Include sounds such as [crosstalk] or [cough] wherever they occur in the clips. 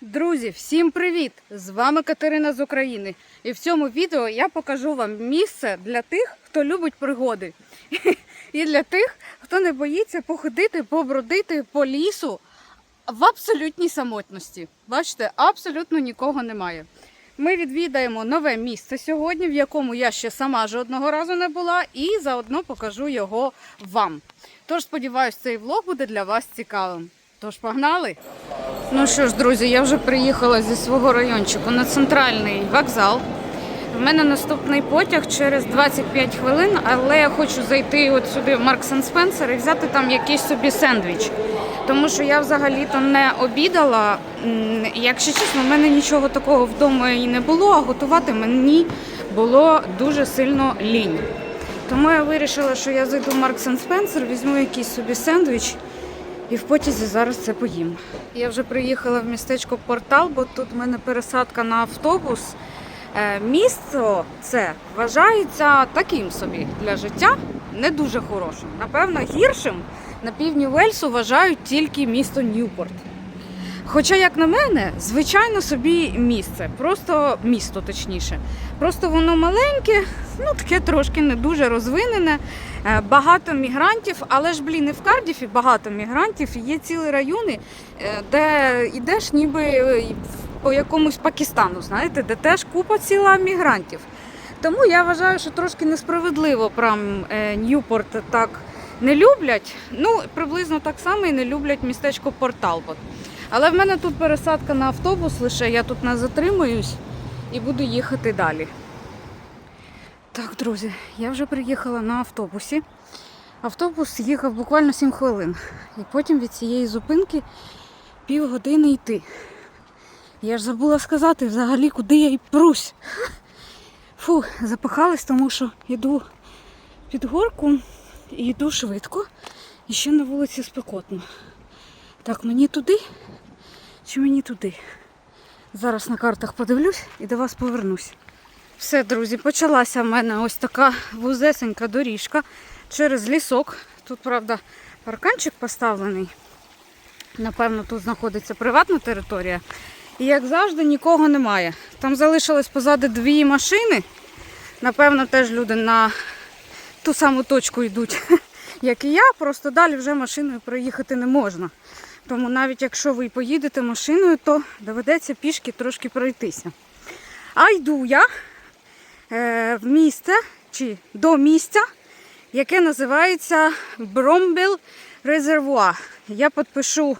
Друзі, всім привіт! З вами Катерина з України. І в цьому відео я покажу вам місце для тих, хто любить пригоди. [laughs] І для тих, хто не боїться походити, побродити по лісу в абсолютній самотності. Бачите, абсолютно нікого немає. Ми відвідаємо нове місце сьогодні, в якому я ще сама жодного разу не була, і заодно покажу його вам. Тож сподіваюсь, цей влог буде для вас цікавим. Тож погнали! Ну що ж, друзі, я вже приїхала зі свого райончику на центральний вокзал. В мене наступний потяг через 25 хвилин, але я хочу зайти от сюди в Маркс Спенсер і взяти там якийсь собі сендвіч. Тому що я взагалі-то не обідала. Якщо чесно, в мене нічого такого вдома і не було, а готувати мені було дуже сильно лінь. Тому я вирішила, що я зайду в Маркс Спенсер, візьму якийсь собі сендвіч і в потязі зараз це поїм. Я вже приїхала в містечко Портал, бо тут в мене пересадка на автобус. Е, Місто це вважається таким собі для життя, не дуже хорошим. Напевно, гіршим на півдні Вельсу вважають тільки місто Ньюпорт. Хоча, як на мене, звичайно собі місце, просто місто точніше. Просто воно маленьке, ну таке трошки не дуже розвинене. Е, Багато мігрантів, але ж блін, і в Кардіфі багато мігрантів. Є цілі райони, е, де йдеш ніби е, по якомусь Пакистану, знаєте, де теж купа ціла мігрантів. Тому я вважаю, що трошки несправедливо прям Ньюпорт так не люблять. Ну, приблизно так само і не люблять містечко Порт-Талбот. Але в мене тут пересадка на автобус лише, я тут не затримуюсь і буду їхати далі. Так, друзі, я вже приїхала на автобусі. Автобус їхав буквально 7 хвилин. І потім від цієї зупинки півгодини йти. Я ж забула сказати взагалі, куди я й прусь. Фу, запахалась, тому що йду під горку і йду швидко. І ще на вулиці спекотно. Так, мені туди чи мені туди? Зараз на картах подивлюсь і до вас повернусь. Все, друзі, почалася в мене ось така вузесенька доріжка через лісок. Тут, правда, парканчик поставлений. Напевно, тут знаходиться приватна територія. І як завжди, нікого немає. Там залишилось позаду дві машини. Напевно, теж люди на ту саму точку йдуть, [laughs] як і я. Просто далі вже машиною проїхати не можна. Тому навіть якщо ви поїдете машиною, то доведеться пішки трошки пройтися. А йду я е, в місце чи до місця, яке називається Бромбел Резервуар. Я підпишу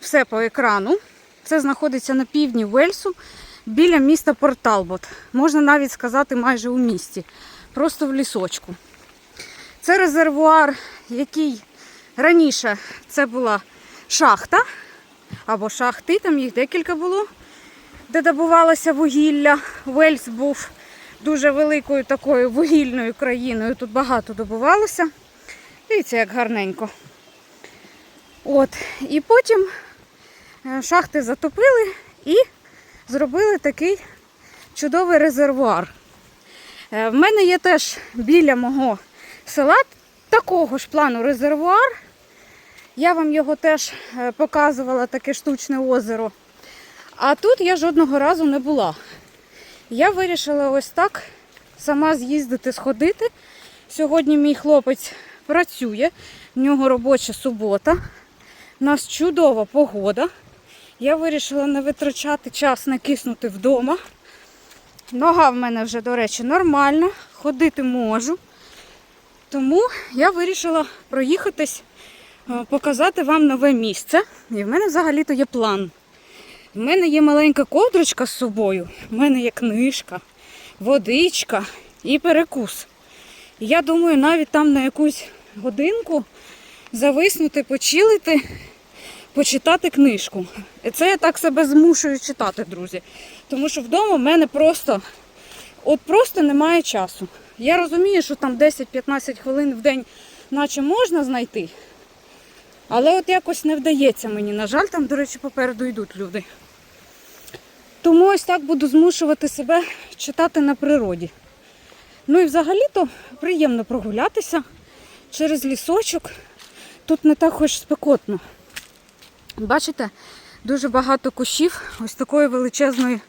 все по екрану. Це знаходиться на півдні Вельсу, біля міста Порт-Талбот. Можна навіть сказати майже у місті, просто в лісочку. Це резервуар, який раніше це була шахта або шахти, там їх декілька було, де добувалося вугілля. Вельс був дуже великою такою вугільною країною. Тут багато добувалося. Дивіться, як гарненько. От. І потім е, шахти затопили і зробили такий чудовий резервуар. Е, В мене є теж біля мого села такого ж плану резервуар. Я вам його теж е, показувала, таке штучне озеро. А тут я жодного разу не була. Я вирішила ось так сама з'їздити, сходити. Сьогодні мій хлопець працює, в нього робоча субота. У нас чудова погода. Я вирішила не витрачати час, не киснути вдома. Нога в мене вже, до речі, нормальна, ходити можу. Тому я вирішила проїхатись, показати вам нове місце. І в мене взагалі-то є план. В мене є маленька ковдрочка з собою, в мене є книжка, водичка і перекус. І я думаю, навіть там на якусь годинку зависнути, почилити, почитати книжку. І це я так себе змушую читати, друзі. Тому що вдома в мене просто, от просто немає часу. Я розумію, що там 10-15 хвилин в день наче можна знайти. Але от якось не вдається мені. На жаль, там, до речі, попереду йдуть люди. Тому ось так буду змушувати себе читати на природі. Ну і взагалі-то приємно прогулятися через лісочок. Тут не так хоч спекотно. Бачите, дуже багато кущів ось такої величезної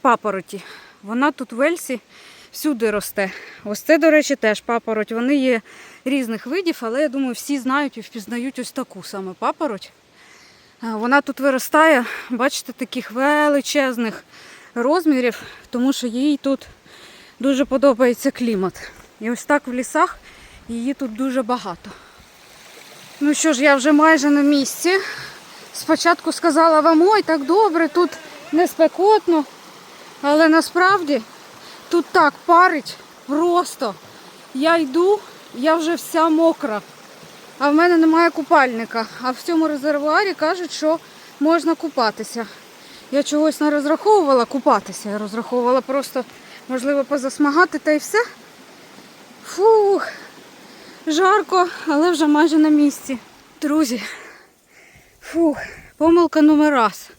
папороті. Вона тут в Ельсі всюди росте. Ось це, до речі, теж папороть. Вони є різних видів, але я думаю, всі знають і впізнають ось таку саме папороть. Вона тут виростає, бачите, таких величезних розмірів, тому що їй тут дуже подобається клімат. І ось так в лісах її тут дуже багато. Ну що ж, я вже майже на місці. Спочатку сказала вам, ой, так добре, тут не спекотно. Але насправді тут так парить просто. Я йду, я вже вся мокра. А в мене немає купальника. А в цьому резервуарі кажуть, що можна купатися. Я чогось не розраховувала купатися. Я розраховувала просто, можливо, позасмагати та й все. Фух, жарко, але вже майже на місці. Друзі, фух, помилка номер раз.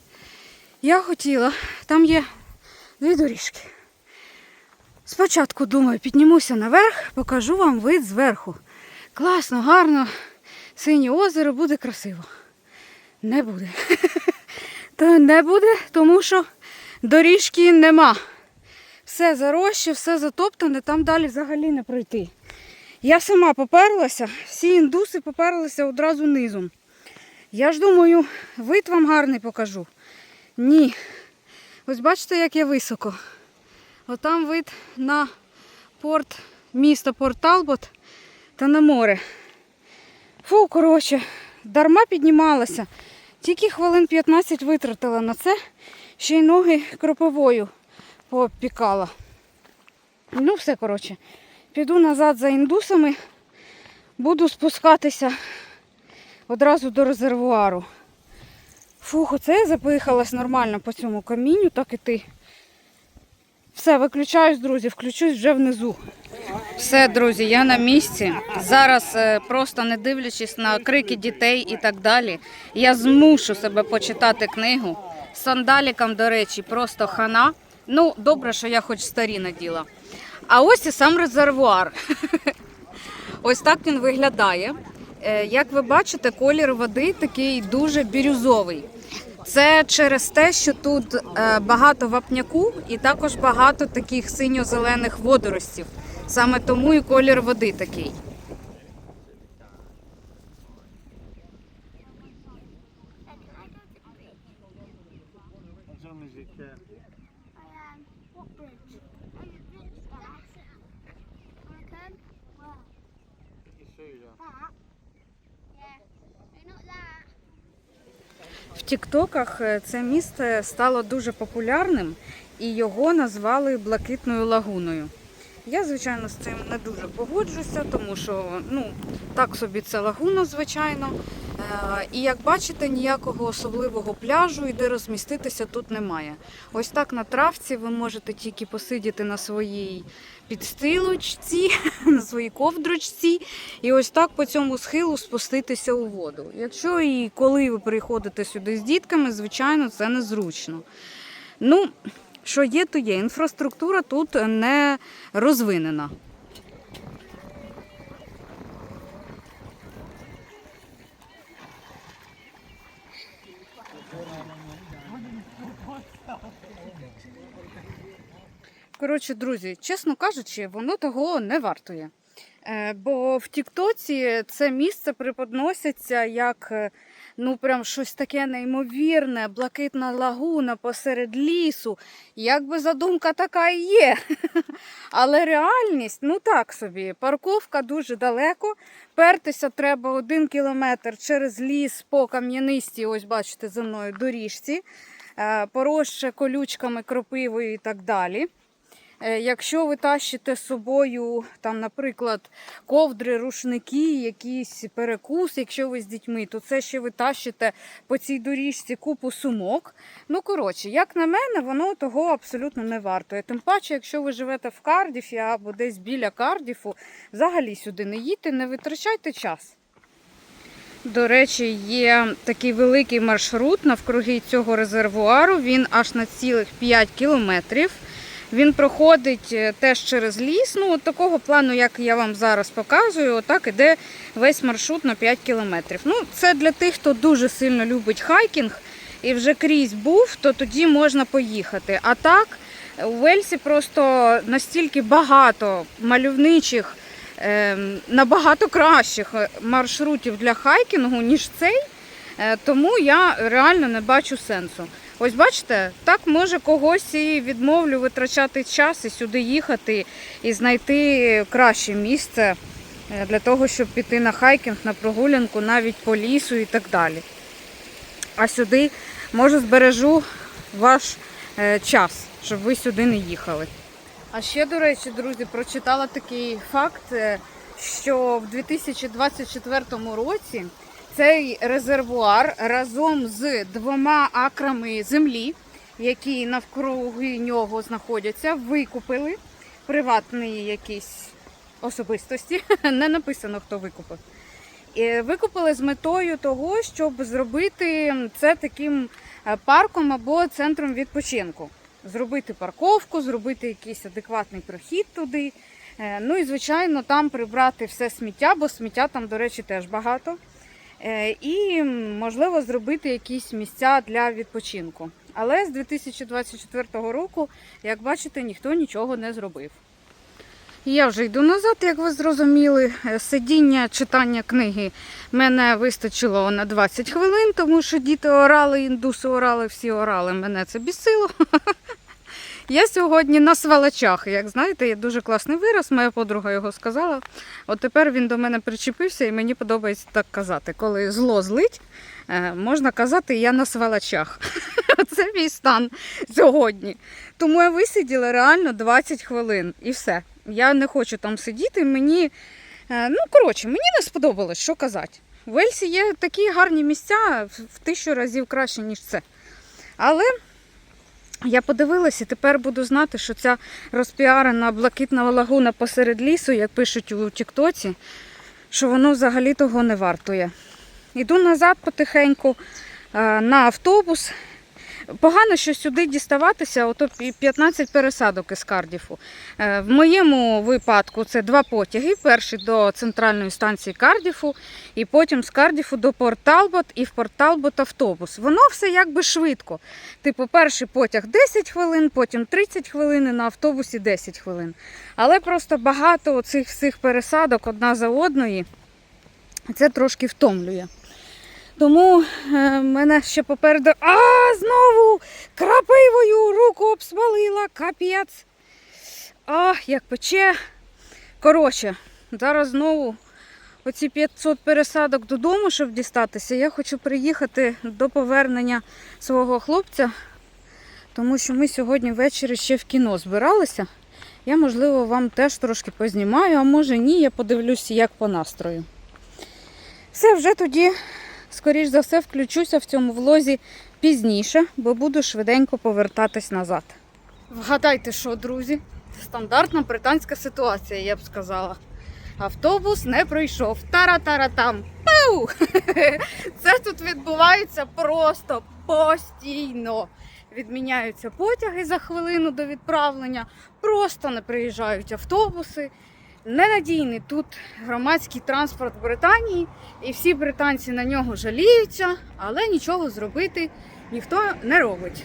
Я хотіла, там є дві доріжки. Спочатку думаю, піднімуся наверх, покажу вам вид зверху. Класно, гарно, синє озеро, буде красиво. Не буде. [laughs] То не буде, тому що доріжки нема. Все заросше, все затоптане, там далі взагалі не пройти. Я сама поперлася, всі індуси поперлися одразу низом. Я ж думаю, вид вам гарний покажу. Ні. Ось бачите, як я високо. Отам вид на порт, місто Порт Талбот та на море. Фу, коротше, дарма піднімалася. Тільки хвилин 15 витратила на це, ще й ноги кропивою попікала. Ну, все, коротше. Піду назад за індусами, буду спускатися одразу до резервуару. Фух, оце я запихалась нормально по цьому камінню, так і ти. Все, виключаюсь, друзі, включусь вже внизу. Все, друзі, я на місці. Зараз, е, просто не дивлячись на крики дітей і так далі, я змушу себе почитати книгу. Сандалікам, до речі, просто хана. Ну, добре, що я хоч старі наділа. А ось і сам резервуар. [laughs] Ось так він виглядає. Е, Як ви бачите, колір води такий дуже бірюзовий. Це через те, що тут е, багато вапняку і також багато таких синьо-зелених водоростів. Саме тому і колір води такий. Тіктоках е, це місце стало дуже популярним і його назвали Блакитною лагуною. Я, звичайно, з цим не дуже погоджуся, тому що ну, так собі це лагуна, звичайно. Е, І як бачите, ніякого особливого пляжу і де розміститися тут немає. Ось так на травці ви можете тільки посидіти на своїй підстилочці, [laughs] на своїй ковдрочці, і ось так по цьому схилу спуститися у воду. Якщо і коли ви приходите сюди з дітками, звичайно, це незручно. Ну, що є, то є. Інфраструктура тут не розвинена. Коротше, друзі, чесно кажучи, воно того не вартує. Е, Бо в Тіктоці це місце преподноситься як е, ну прям щось таке неймовірне, блакитна лагуна посеред лісу. Якби задумка така і є. [laughs] Але реальність, ну так собі, парковка дуже далеко. Пертися треба один кілометр через ліс по кам'янистій, ось бачите, за мною доріжці, е, поросше колючками, кропивою і так далі. Е, Якщо ви тащите з собою, там, наприклад, ковдри, рушники, якийсь перекус, якщо ви з дітьми, то це ще ви тащите по цій доріжці купу сумок. Ну, коротше, як на мене, воно того абсолютно не вартує. Тим паче, якщо ви живете в Кардіфі або десь біля Кардіфу, взагалі сюди не їдьте, не витрачайте час. До речі, є такий великий маршрут навкруги цього резервуару. Він аж на цілих 5 кілометрів. Він проходить е, теж через ліс. Ну, от такого плану, як я вам зараз показую, отак іде весь маршрут на 5 кілометрів. Ну, це для тих, хто дуже сильно любить хайкінг і вже крізь був, то тоді можна поїхати. А так, у Вельсі просто настільки багато мальовничих, ем, набагато кращих е, маршрутів для хайкінгу, ніж цей. Е, Тому я реально не бачу сенсу. Ось бачите, так може когось і відмовлю витрачати час і сюди їхати і знайти краще місце е, для того, щоб піти на хайкінг, на прогулянку, навіть по лісу і так далі. А сюди, може, збережу ваш е, час, щоб ви сюди не їхали. А ще, до речі, друзі, прочитала такий факт, е, що в 2024 році цей резервуар разом з двома акрами землі, які навкруги нього знаходяться, викупили приватні якісь особистості. [laughs] Не написано, хто викупив. І викупили з метою того, щоб зробити це таким е, парком або центром відпочинку. Зробити парковку, зробити якийсь адекватний прохід туди. Е, Ну і, звичайно, там прибрати все сміття, бо сміття там, до речі, теж багато. Е, І, можливо, зробити якісь місця для відпочинку. Але з 2024 року, як бачите, ніхто нічого не зробив. Я вже йду назад, як ви зрозуміли. Е, Сидіння, читання книги мене вистачило на 20 хвилин, тому що діти орали, індуси орали, всі орали. Мене це бісило. [laughs] Я сьогодні на свалачах. Як знаєте, є дуже класний вираз, моя подруга його сказала. От тепер він до мене причепився і мені подобається так казати. Коли зло злить, е, можна казати я на свалачах. [laughs] Це мій стан сьогодні. Тому я висиділа реально 20 хвилин і все. Я не хочу там сидіти. Мені, е, ну коротше, мені не сподобалось, що казати. В Вельсі є такі гарні місця в тисячу разів краще, ніж це. Але я подивилася і тепер буду знати, що ця розпіарена блакитна лагуна посеред лісу, як пишуть у Тіктоці, що воно взагалі того не вартує. Іду назад потихеньку е, на автобус. Погано, що сюди діставатися, ото 15 пересадок із Кардіфу. Е, В моєму випадку це два потяги. Перший до центральної станції Кардіфу, і потім з Кардіфу до Порт Талбот і в Порт Талбот автобус. Воно все якби швидко. Типу, перший потяг 10 хвилин, потім 30 хвилин, і на автобусі 10 хвилин. Але просто багато цих всіх пересадок одна за одної. Це трошки втомлює. Тому е, мене ще попереду. А, знову крапивою руку обсмалила, капець. А, як пече. Коротше, зараз знову оці 500 пересадок додому, щоб дістатися. Я хочу приїхати до повернення свого хлопця, тому що ми сьогодні ввечері ще в кіно збиралися. Я, можливо, вам теж трошки познімаю, а може ні, я подивлюся, як по настрою. Все, вже тоді скоріш за все, включуся в цьому влозі пізніше, бо буду швиденько повертатись назад. Вгадайте, що, друзі? Стандартна британська ситуація, я б сказала. Автобус не пройшов. Тара-тара-там. Пау! [laughs] Це тут відбувається просто постійно. Відміняються потяги за хвилину до відправлення, просто не приїжджають автобуси. Ненадійний тут громадський транспорт Британії, і всі британці на нього жаліються, але нічого зробити ніхто не робить.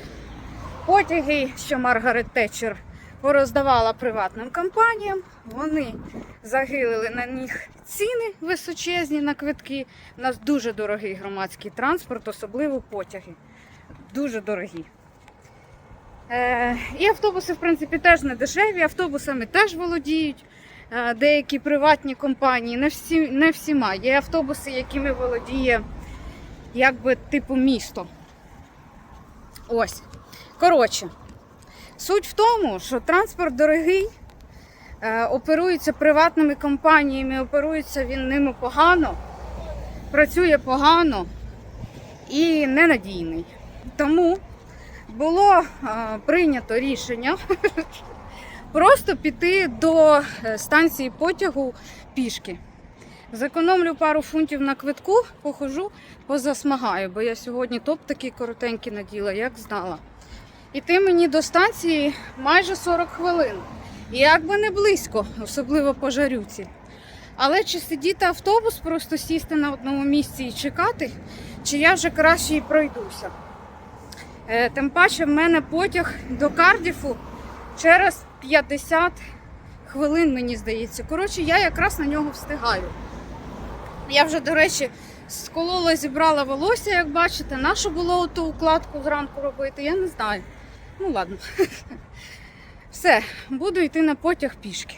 Потяги, що Маргарет Тетчер пороздавала приватним компаніям, вони загилили на них ціни височезні на квитки. У нас дуже дорогий громадський транспорт, особливо потяги. Дуже дорогі. Е, і автобуси, в принципі, теж не дешеві, автобусами теж володіють деякі приватні компанії, не, всі, не всіма. Є автобуси, якими володіє якби типу місто. Ось. Коротше, суть в тому, що транспорт дорогий, е, оперується приватними компаніями, оперується він ними погано, працює погано і ненадійний. Тому було е, прийнято рішення [laughs] просто піти до е, станції потягу пішки. Зекономлю пару фунтів на квитку, похожу, позасмагаю, бо я сьогодні топ такий коротенький наділа, як знала. Іти мені до станції майже 40 хвилин. І якби не близько, особливо по жарюці. Але чи сидіти автобус, просто сісти на одному місці і чекати, чи я вже краще і пройдуся. Е, Тим паче в мене потяг до Кардіфу через 50 хвилин, мені здається. Коротше, я якраз на нього встигаю. Я вже, до речі, сколола, зібрала волосся, як бачите. Нащо було ту укладку зранку робити, я не знаю. Ну ладно. [laughs] Все, буду йти на потяг пішки.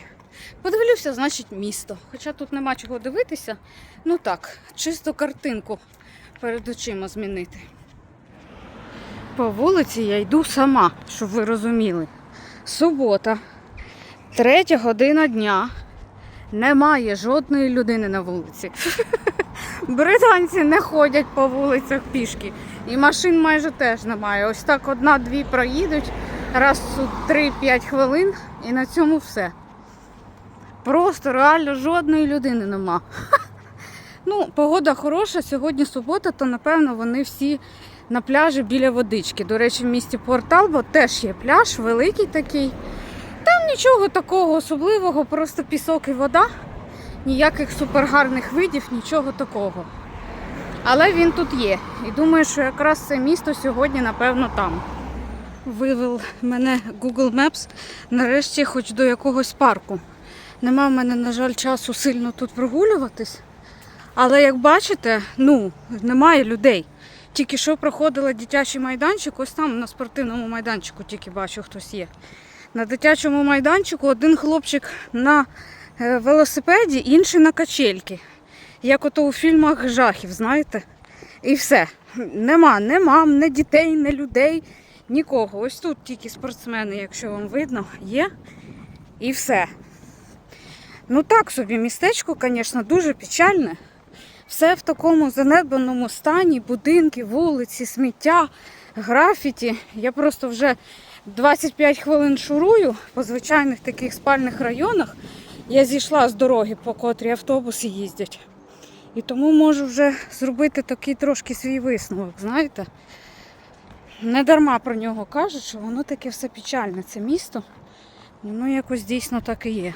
Подивлюся, значить, місто. Хоча тут нема чого дивитися. Ну так, чисто картинку перед очима змінити. По вулиці я йду сама, щоб ви розуміли. Субота, третя година дня. Немає жодної людини на вулиці. [laughs] Британці не ходять по вулицях пішки. І машин майже теж немає. Ось так одна-дві проїдуть раз у 3-5 хвилин і на цьому все. Просто реально жодної людини нема. [laughs] Ну, погода хороша, сьогодні субота, то напевно вони всі на пляжі біля водички. До речі, в місті Порт-Албо теж є пляж, великий такий. Там нічого такого особливого, просто пісок і вода. Ніяких супергарних видів, нічого такого. Але він тут є. І думаю, що якраз це місто сьогодні, напевно, там. Вивел мене Google Maps нарешті хоч до якогось парку. Нема в мене, на жаль, часу сильно тут прогулюватись. Але як бачите, ну, немає людей. Тільки що проходила дитячий майданчик, ось там на спортивному майданчику тільки бачу, хтось є. На дитячому майданчику один хлопчик на е, велосипеді, інший на качельки. Як ото у фільмах жахів, знаєте? І все. Нема ні мам, ні дітей, ні людей, нікого. Ось тут тільки спортсмени, якщо вам видно, є. І все. Ну так собі, містечко, звісно, дуже печальне. Все в такому занедбаному стані, будинки, вулиці, сміття, графіті. Я просто вже 25 хвилин шурую по звичайних таких спальних районах. Я зійшла з дороги, по котрій автобуси їздять. І тому можу вже зробити такий трошки свій висновок, знаєте. Не дарма про нього кажуть, що воно таке все печальне, це місто. Воно якось дійсно так і є.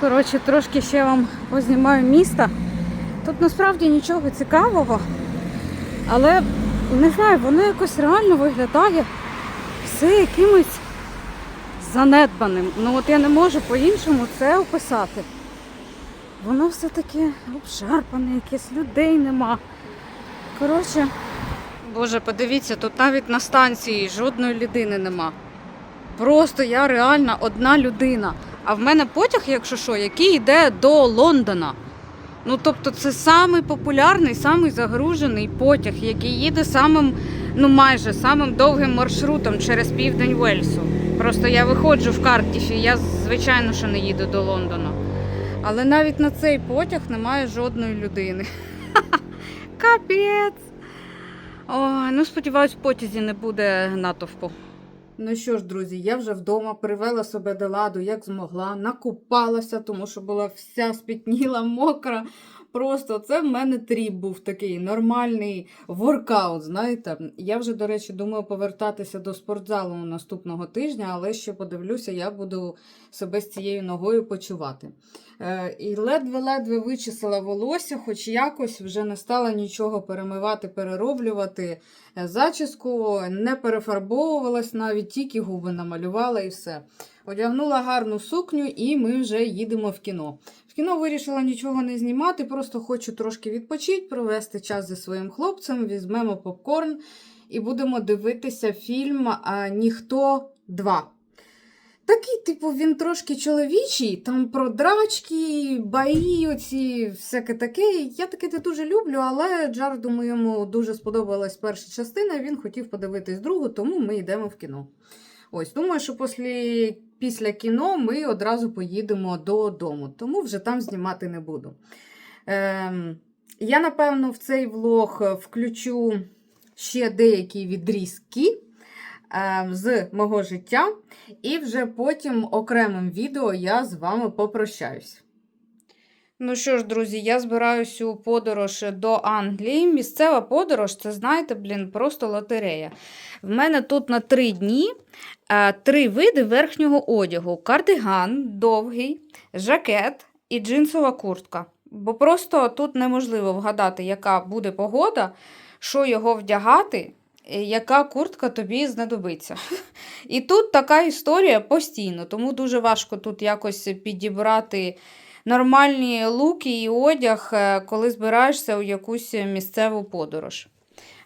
Коротше, трошки ще вам познімаю міста. Тут насправді нічого цікавого, але не знаю, воно якось реально виглядає все якимось занедбаним. Ну от я не можу по-іншому це описати. Воно все таке обшарпане, якесь людей нема. Коротше, боже, подивіться, тут навіть на станції жодної людини нема. Просто я реально одна людина. А в мене потяг, якщо що, який йде до Лондона. Ну, тобто, це самий популярний, самий загружений потяг, який їде самим, ну майже самим довгим маршрутом через південь Вельсу. Просто я виходжу в Картіфі, я звичайно що не їду до Лондона. Але навіть на цей потяг немає жодної людини. [laughs] Капець. Ой, ну сподіваюсь, в потязі не буде натовпу. Ну що ж, друзі, я вже вдома привела себе до ладу, як змогла, накупалася, тому що була вся спітніла, мокра. Просто це в мене тріп був такий нормальний воркаут. Знаєте, я вже, до речі, думаю повертатися до спортзалу наступного тижня, але ще подивлюся, як буду себе з цією ногою почувати. Е, і ледве-ледве вичисила волосся, хоч якось вже не стала нічого перемивати, перероблювати. Е, Зачіску не перефарбовувалась, навіть тільки губи намалювала і все. Одягнула гарну сукню, і ми вже їдемо в кіно. Кіно вирішила нічого не знімати, просто хочу трошки відпочити, провести час зі своїм хлопцем, візьмемо попкорн і будемо дивитися фільм Ніхто 2. Такий, типу, він трошки чоловічий, там про драчки, баї, оці, всяке таке. Я таке не дуже люблю, але Джарду йому дуже сподобалась перша частина, він хотів подивитись другу, тому ми йдемо в кіно. Ось, думаю, що після, після кіно ми одразу поїдемо додому, тому вже там знімати не буду. Е, я, напевно, в цей влог включу ще деякі відрізки ем, з мого життя, і вже потім окремим відео я з вами попрощаюсь. Ну що ж, друзі, я збираюсь у подорож до Англії. Місцева подорож, це, знаєте, блін, просто лотерея. В мене тут на три дні е, три види верхнього одягу: кардиган довгий, жакет і джинсова куртка. Бо просто тут неможливо вгадати, яка буде погода, що його вдягати. яка куртка тобі знадобиться. [laughs] І тут така історія постійно, тому дуже важко тут якось підібрати нормальні луки і одяг, е, коли збираєшся у якусь місцеву подорож.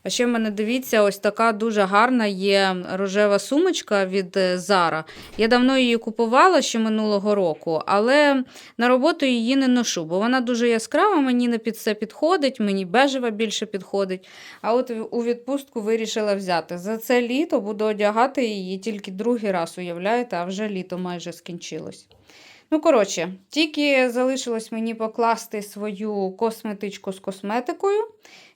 А ще в мене дивіться, ось така дуже гарна є рожева сумочка від е, Zara. Я давно її купувала ще минулого року, але на роботу її не ношу, бо вона дуже яскрава, мені не під це підходить, мені бежева більше підходить. А от у відпустку вирішила взяти. За це літо буду одягати її тільки другий раз, уявляєте, а вже літо майже скінчилось. Ну, коротше, тільки залишилось мені покласти свою косметичку з косметикою.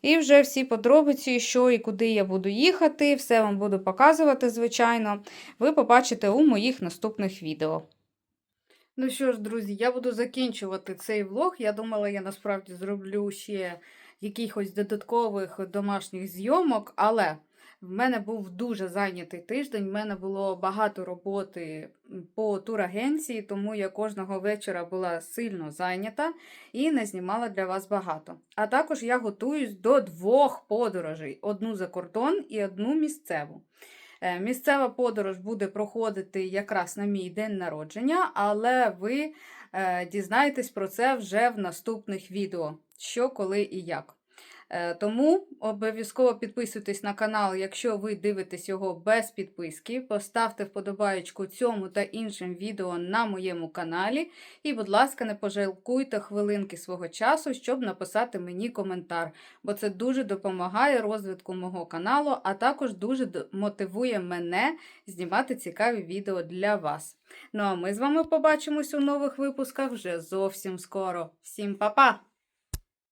І вже всі подробиці, що і куди я буду їхати, все вам буду показувати, звичайно. Ви побачите у моїх наступних відео. Ну що ж, друзі, я буду закінчувати цей влог. Я думала, я насправді зроблю ще якихось додаткових домашніх зйомок, але в мене був дуже зайнятий тиждень. В мене було багато роботи по турагенції, тому я кожного вечора була сильно зайнята і не знімала для вас багато. А також я готуюсь до двох подорожей: одну за кордон і одну місцеву. Е, Місцева подорож буде проходити якраз на мій день народження, але ви е, дізнаєтесь про це вже в наступних відео, що, коли і як. Е, Тому обов'язково підписуйтесь на канал, якщо ви дивитесь його без підписки. Поставте вподобаєчку цьому та іншим відео на моєму каналі. І, будь ласка, не пожалкуйте хвилинки свого часу, щоб написати мені коментар, бо це дуже допомагає розвитку мого каналу, а також дуже мотивує мене знімати цікаві відео для вас. Ну а ми з вами побачимось у нових випусках вже зовсім скоро. Всім па-па!